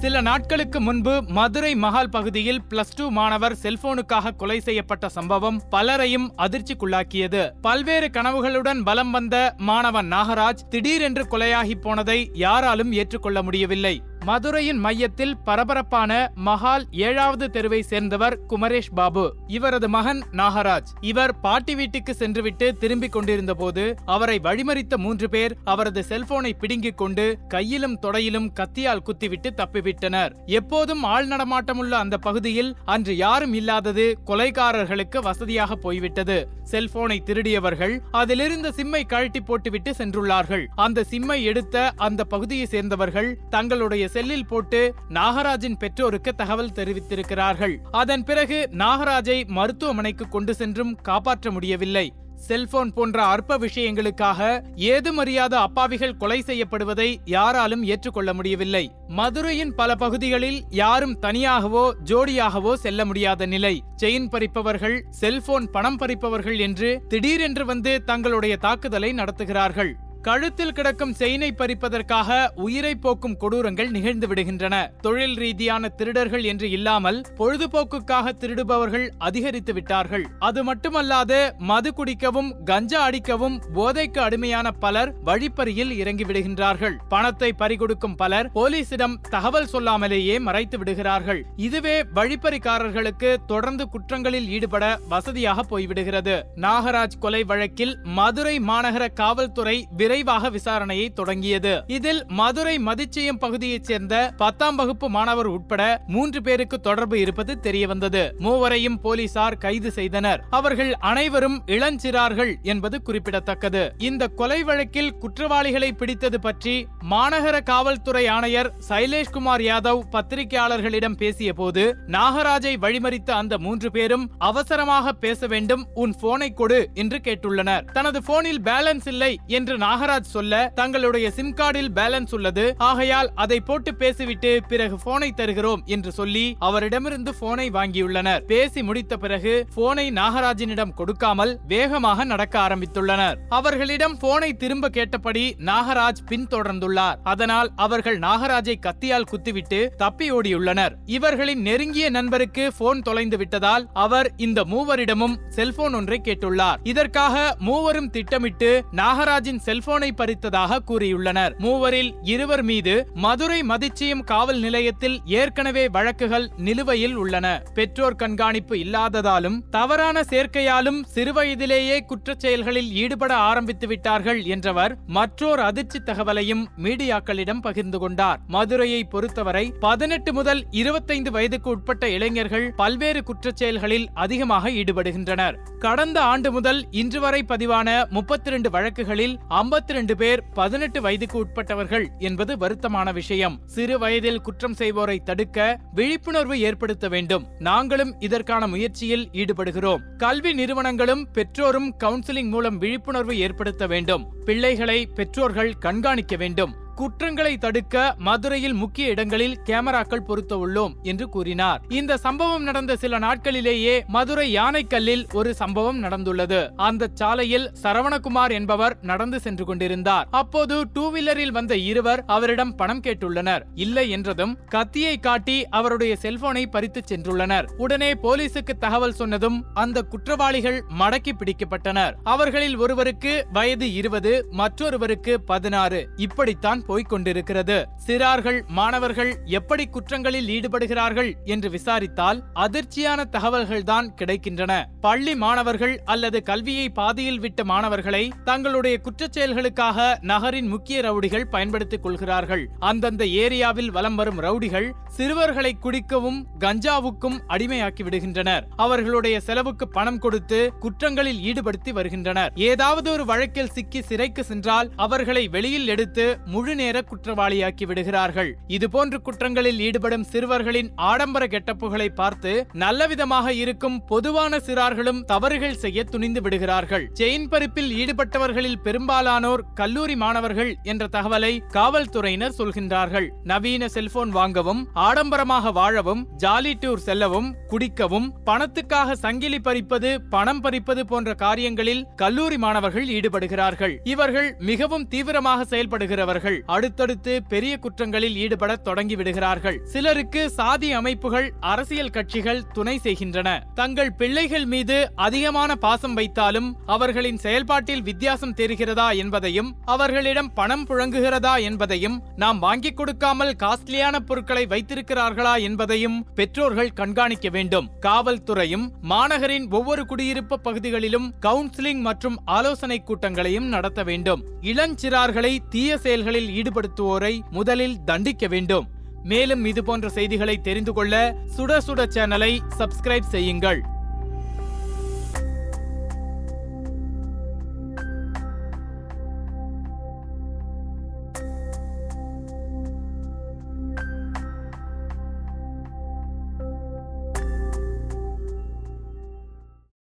சில நாட்களுக்கு முன்பு மதுரை மஹால் பகுதியில் பிளஸ் டூ மாணவர் செல்போனுக்காக கொலை செய்யப்பட்ட சம்பவம் பலரையும் அதிர்ச்சிக்குள்ளாக்கியது. பல்வேறு கனவுகளுடன் பலம் வந்த மாணவன் நாகராஜ் திடீரென்று கொலையாகி போனதை யாராலும் ஏற்றுக்கொள்ள முடியவில்லை. மதுரையின் மையத்தில் பரபரப்பான மஹால் ஏழாவது தெருவை சேர்ந்தவர் குமரேஷ் பாபு. இவரது மகன் நாகராஜ். இவர் பாட்டி வீட்டுக்கு சென்றுவிட்டு திரும்பிக் கொண்டிருந்த போது அவரை வழிமறித்த மூன்று பேர் அவரது செல்போனை பிடுங்கிக் கொண்டு கையிலும் தொடையிலும் கத்தியால் குத்திவிட்டு தப்பிவிட்டனர். எப்போதும் ஆள் நடமாட்டமுள்ள அந்த பகுதியில் அன்று யாரும் இல்லாதது கொலைகாரர்களுக்கு வசதியாக போய்விட்டது. செல்போனை திருடியவர்கள் அதிலிருந்த சிம்மை கழட்டி போட்டுவிட்டு சென்றுள்ளார்கள். அந்த சிம்மை எடுத்த அந்த பகுதியை சேர்ந்தவர்கள் தங்களுடைய செல்லில் போட்டு நாகராஜின் பெற்றோருக்கு தகவல் தெரிவித்திருக்கிறார்கள். அதன் பிறகு நாகராஜை மருத்துவமனைக்கு கொண்டு சென்றும் காப்பாற்ற முடியவில்லை. செல்போன் போன்ற அற்ப விஷயங்களுக்காக ஏதுமறியாத அப்பாவிகள் கொலை செய்யப்படுவதை யாராலும் ஏற்றுக்கொள்ள முடியவில்லை. மதுரையின் பல பகுதிகளில் யாரும் தனியாகவோ ஜோடியாகவோ செல்ல முடியாத நிலை. செயின் பறிப்பவர்கள் செல்போன் பணம் பறிப்பவர்கள் என்று திடீரென்று வந்து தங்களுடைய தாக்குதலை நடத்துகிறார்கள். கழுத்தில் கிடக்கும் செயினை பறிப்பதற்காக உயிரை போக்கும் கொடூரங்கள் நிகழ்ந்து விடுகின்றன. தொழில் ரீதியான திருடர்கள் என்று இல்லாமல் பொழுதுபோக்குக்காக திருடுபவர்கள் அதிகரித்து விட்டார்கள். அது மட்டுமல்லாது மது குடிக்கவும் கஞ்சா அடிக்கவும் போதைக்கு அடிமையான பலர் வழிப்பறியில் இறங்கி விடுகின்றார்கள். பணத்தை பறிகொடுக்கும் பலர் போலீசிடம் தகவல் சொல்லாமலேயே மறைத்து விடுகிறார்கள். இதுவே வழிப்பறிக்காரர்களுக்கு தொடர்ந்து குற்றங்களில் ஈடுபட வசதியாக போய்விடுகிறது. நாகராஜ் கொலை வழக்கில் மதுரை மாநகர காவல்துறை விரைவாக விசாரணையை தொடங்கியது. இதில் மதுரை மதிச்சயம் பகுதியைச் சேர்ந்த பத்தாம் வகுப்பு மாணவர் உட்பட மூன்று பேருக்கு தொடர்பு இருப்பது தெரியவந்தது. மூவரையும் போலீசார் கைது செய்தனர். அவர்கள் அனைவரும் இளஞ்சிறார்கள் என்பது குறிப்பிடத்தக்கது. இந்த கொலை வழக்கில் குற்றவாளிகளை பிடித்தது பற்றி மாநகர காவல்துறை ஆணையர் சைலேஷ்குமார் யாதவ் பத்திரிகையாளர்களிடம் பேசிய போது நாகராஜை வழிமறித்த அந்த மூன்று பேரும் அவசரமாக பேச வேண்டும். உன் போனை கொடு என்று கேட்டுள்ளனர். தனது போனில் பேலன்ஸ் இல்லை என்று நாகராஜ் சொல்ல தங்களுடைய சிம் கார்டில் பேலன்ஸ் உள்ளது. ஆகையால் அதை போட்டு பேசிவிட்டு பிறகு போனை தருகிறோம் என்று சொல்லி அவரிடமிருந்து போனை வாங்கியுள்ளனர். பேசி முடித்த பிறகு போனை நாகராஜனிடம் கொடுக்காமல் வேகமாக நடக்க ஆரம்பித்துள்ளனர். அவர்களிடம் போனை திரும்ப கேட்டபடி நாகராஜ் பின்தொடர்ந்துள்ளார். அதனால் அவர்கள் நாகராஜை கத்தியால் குத்திவிட்டு தப்பி ஓடியுள்ளனர். இவர்களின் நெருங்கிய நண்பருக்கு போன் தொலைந்து விட்டதால் அவர் இந்த மூவரிடமும் செல்போன் ஒன்றை கேட்டுள்ளார். இதற்காக மூவரும் திட்டமிட்டு நாகராஜின் செல்போன் பறித்ததாக கூறியுள்ளனர். மூவரில் இருவர் மீது மதுரை மதிச்சியம் காவல் நிலையத்தில் ஏற்கனவே வழக்குகள் நிலுவையில் உள்ளன. பெற்றோர் கண்காணிப்பு இல்லாததாலும் தவறான சேர்க்கையாலும் சிறுவயதிலேயே குற்றச் செயல்களில் ஈடுபட ஆரம்பித்து விட்டார்கள் என்றவர் மற்றோர் அதிர்ச்சி தகவலையும் மீடியாக்களிடம் பகிர்ந்து கொண்டார். மதுரையை பொறுத்தவரை பதினெட்டு முதல் இருபத்தைந்து வயதுக்கு உட்பட்ட இளைஞர்கள் பல்வேறு குற்றச் செயல்களில் அதிகமாக ஈடுபடுகின்றனர். கடந்த ஆண்டு முதல் இன்று வரை பதிவான முப்பத்தி இரண்டு வழக்குகளில் ஐம்பத்தி ரெண்டு பேர் பதினெட்டு வயதுக்கு உட்பட்டவர்கள் என்பது வருத்தமான விஷயம். சிறு வயதில் குற்றம் செய்வோரை தடுக்க விழிப்புணர்வு ஏற்படுத்த வேண்டும். நாங்களும் இதற்கான முயற்சியில் ஈடுபடுகிறோம். கல்வி நிறுவனங்களும் பெற்றோரும் கவுன்சிலிங் மூலம் விழிப்புணர்வு ஏற்படுத்த வேண்டும். பிள்ளைகளை பெற்றோர்கள் கண்காணிக்க வேண்டும். குற்றங்களை தடுக்க மதுரையில் முக்கிய இடங்களில் கேமராக்கள் பொருத்த உள்ளோம் என்று கூறினார். இந்த சம்பவம் நடந்த சில நாட்களிலேயே மதுரை யானைக்கல்லில் ஒரு சம்பவம் நடந்துள்ளது. அந்த சாலையில் சரவணகுமார் என்பவர் நடந்து சென்று கொண்டிருந்தார். அப்போது டூ வீலரில் வந்த இருவர் அவரிடம் பணம் கேட்டுள்ளனர். இல்லை என்றதும் கத்தியை காட்டி அவருடைய செல்போனை பறித்து சென்றுள்ளனர். உடனே போலீசுக்கு தகவல் சொன்னதும் அந்த குற்றவாளிகள் மடக்கி பிடிக்கப்பட்டனர். அவர்களில் ஒருவருக்கு வயது இருபது மற்றொருவருக்கு பதினாறு. இப்படித்தான் போய்க் கொண்டிருக்கிறது சிறார்கள் மாணவர்கள் எப்படி குற்றங்களில் ஈடுபடுகிறார்கள் என்று விசாரித்தால் அதிர்ச்சியான தகவல்கள்தான் கிடைக்கின்றன. பள்ளி மாணவர்கள் அல்லது கல்வியை பாதியில் விட்ட மாணவர்களை தங்களுடைய குற்றச் செயல்களுக்காக நகரின் முக்கிய ரவுடிகள் பயன்படுத்திக் கொள்கிறார்கள். அந்தந்த ஏரியாவில் வலம் வரும் ரவுடிகள் சிறுவர்களை குடிக்கவும் கஞ்சாவுக்கும் அடிமையாக்கி விடுகின்றனர். அவர்களுடைய செலவுக்கு பணம் கொடுத்து குற்றங்களில் ஈடுபடுத்தி வருகின்றனர். ஏதாவது ஒரு வழக்கில் சிக்கி சிறைக்கு சென்றால் அவர்களை வெளியில் எடுத்து முழு நேர குற்றவாளியாக்கி விடுகிறார்கள். இதுபோன்ற குற்றங்களில் ஈடுபடும் சிறுவர்களின் ஆடம்பர கெட்டப்புகளை பார்த்து நல்லவிதமாக இருக்கும் பொதுவான சிறார்களும் தவறுகள் செய்ய துணிந்து விடுகிறார்கள். செயின் பறிப்பில் ஈடுபட்டவர்களில் பெரும்பாலானோர் கல்லூரி மாணவர்கள் என்ற தகவலை காவல்துறையினர் சொல்கின்றார்கள். நவீன செல்போன் வாங்கவும் ஆடம்பரமாக வாழவும் ஜாலி டூர் செல்லவும் குடிக்கவும் பணத்துக்காக சங்கிலி பறிப்பது பணம் பறிப்பது போன்ற காரியங்களில் கல்லூரி மாணவர்கள் ஈடுபடுகிறார்கள். இவர்கள் மிகவும் தீவிரமாக செயல்படுகிறவர்கள். அடுத்தடுத்து பெரிய குற்றங்களில் ஈடுபட தொடங்கி விடுகிறார்கள் சிலருக்கு சாதி அமைப்புகள் அரசியல் கட்சிகள் துணை செய்கின்றன. தங்கள் பிள்ளைகள் மீது அதிகமான பாசம் வைத்தாலும் அவர்களின் செயல்பாட்டில் வித்தியாசம் தெரிகிறதா என்பதையும் அவர்களிடம் பணம் புழங்குகிறதா என்பதையும் நாம் வாங்கிக் கொடுக்காமல் காஸ்ட்லியான பொருட்களை வைத்திருக்கிறார்களா என்பதையும் பெற்றோர்கள் கண்காணிக்க வேண்டும். காவல்துறையும் மாநகரின் ஒவ்வொரு குடியிருப்பு பகுதிகளிலும் கவுன்சிலிங் மற்றும் ஆலோசனை கூட்டங்களையும் நடத்த வேண்டும். இளஞ்சிறார்களை தீய செயல்களில் ஈடுபடுத்துவோரை முதலில் தண்டிக்க வேண்டும். மேலும் இதுபோன்ற செய்திகளை தெரிந்து கொள்ள சுட சுட சேனலை சப்ஸ்கிரைப் செய்யுங்கள்.